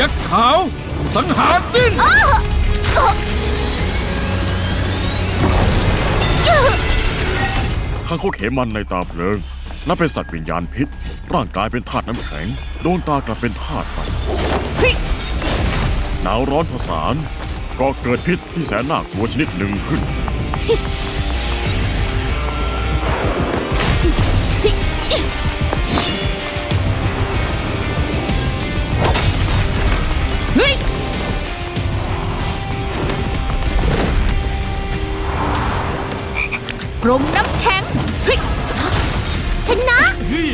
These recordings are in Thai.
ยักขาว สังหารสิ้น ข้างคกเขมันในตาเพลิงนับเป็นสัตว์วิญญาณพิษ ร่างกายเป็นธาตุน้ำแข็ง ดวงตากลับเป็นธาตุไฟหนาวร้อนผสานก็เกิดพิษที่แสนน่ากลัวชนิดหนึ่งขึ้น ฮ้ยกรมน้ำแข็งเฮ้ยชนะเฮ้ย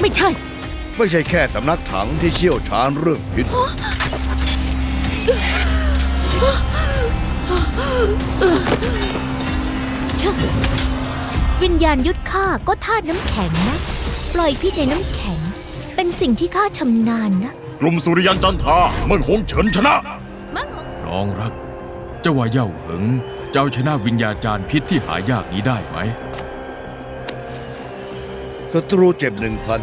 ไม่ใช่ ไม่ใช่แค่สำนักถังที่เชี่ยวชาญเรื่องพิษเชอะวิญญาณยุทธข้าก็ธาตุน้ำแข็งนะ ปล่อยพิษในน้ำแข็งเป็น สิ่งที่ข้าชำนาญนะ กลุ่มสุริยันจันทราเมืองหงเฉินชนะ มั้งน้องรัก เจ้าว่าเย่าเหิงจะเอาชนะวิญญาจารย์พิษที่หายากนี้ได้ไหม ศัตรูเจ็บหนึ่งพัน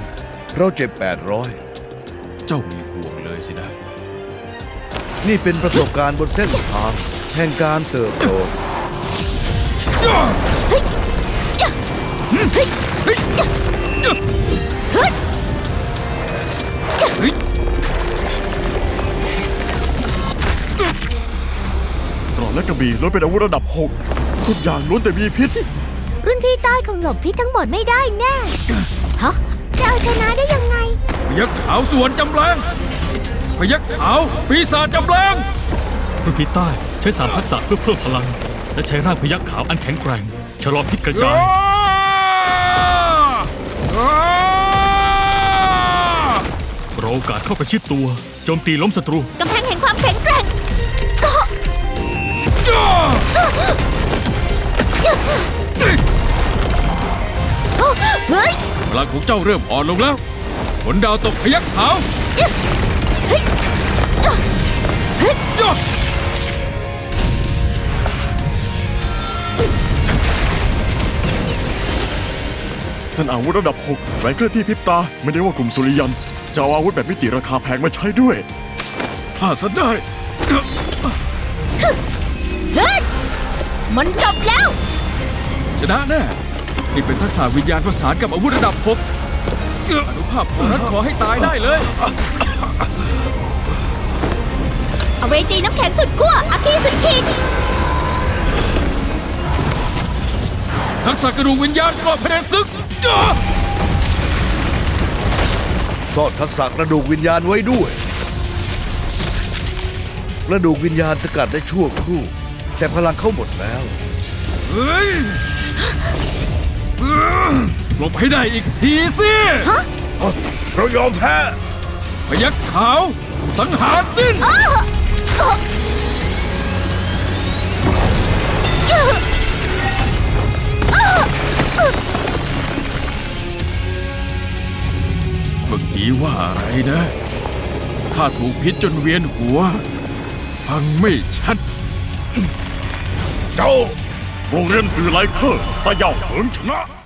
เราเจ็บแปดร้อยเจ้ามีห่วงเลยสินะ นี่เป็นประสบการณ์บนเส้นทางแห่งการเติบโต รอนและกระบี่ล้วนเป็นอาวุธระดับหกทุกอย่างล้วนแต่มีพิษ รุ่นพี่ใต้คงหลบพิษทั้งหมดไม่ได้แน่ ฮะ จะเอาชนะได้ยังไง พยักขาวส่วนจำแรงพยักขาวปีศาจจำแรงรุ่นพี่ใต้ใช้สามทักษะเพื่อเพิ่มพลัง และใช้ร่างพยักขาวอันแข็งแกร่งชะลอพิษกระจายรอโอกาสเข้าประชิดตัวโจมตีล้มศัตรูกำแพงแห่งความแข็ง เฮ้ยพลังของเจ้าเริ่มอ่อนลงแล้วผลดาวตกพยักขาวท่านอาวุธระดับหกแรงเคลื่อนที่พริบตา ไม่ได้ว่ากลุ่มสุริยันจะเอาอาวุธแบบมิติราคาแพงมาใช้ด้วยถ้าสันได้เฮ้ยมันจบแล้ว ชนะแน่ นี่เป็นทักษะวิญญาณประสานกับอาวุธระดับหกอนุภาพของนั้นขอให้ตายได้เลย เอาเวจีน้ำแข็งสุดขั้วอาคีสุดขีดทักษะกระดูกวิญญาณกรอบพเนศึกซ่อนทักษะกระดูกวิญญาณไว้ด้วย กระดูกวิญญาณสกัดได้ชั่วครู่ แต่พลังเข้าหมดแล้ว เฮ้ย หลบให้ได้อีกทีสิเรายอมแพ้พยักขาว สังหารสิ้น เมื่อกี้ว่าอะไรนะข้าถูกพิษจนเวียนหัว ฟังไม่ชัด เจ้า โรงเรียนสื่อไลเคอร์ตะเยาเหิงชนะ